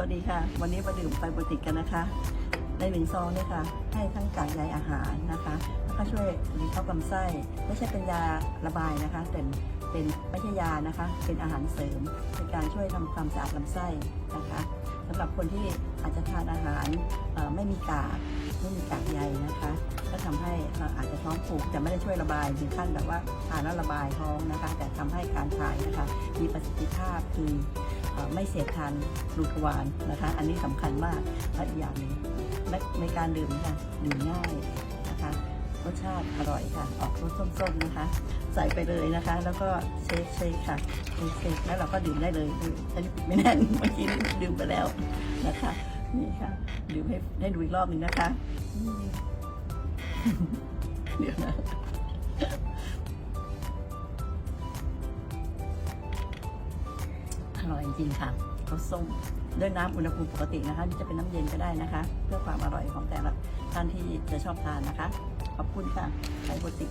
วัสดีค่ะ วันนี้มาดื่มไฟโบติกกันนะคะในหนึ่งซองเนี่ยค่ะ ให้ทั้งกากใยอาหารนะคะแล้วก็ช่วยหลีเข้ากำไส้ ไม่ใช่เป็นยาระบายนะคะแต่เป็นไม่ใช่ยานะคะ เป็นอาหารเสริมในการช่วยทำความสะอาดลำไส้นะคะสำหรับคนที่อาจจะทานอาหารไม่มีกากไม่มีกากใยนะคะ ก็ทำให้อาจจะท้องผูกแต่ไม่ได้ช่วยระบายถึงขั้นแบบว่าทานแล้วระบายท้องนะคะ แต่ทำให้การถ่ายนะคะ มีประสิทธิภาพคือ ไม่เสียทานรูทวารนะคะ อันนี้สำคัญมากและอีกอย่างหนึ่งในการดื่มค่ะดื่มง่ายนะคะรสชาติอร่อยค่ะ ออกรสส้มๆนะคะ ใส่ไปเลยนะคะ แล้วก็เชคเชคค่ะเชคแล้วเราก็ดื่มได้เลยดื่มอันนี้ไม่แน่นเมื่อกี้ดื่มไปแล้วนะคะนี่ค่ะดื่มให้ให้ดูอีกรอบหนึ่งนะคะอืมเดี๋ยวนะ ร่อยจริงๆค่ะรสส้มด้วยน้ำอุณหภูมิปกตินะคะนี่จะเป็นน้ำเย็นก็ได้นะคะ เพื่อความอร่อยของแต่ละท่านที่จะชอบทานนะคะ ขอบคุณค่ะไทยโบติก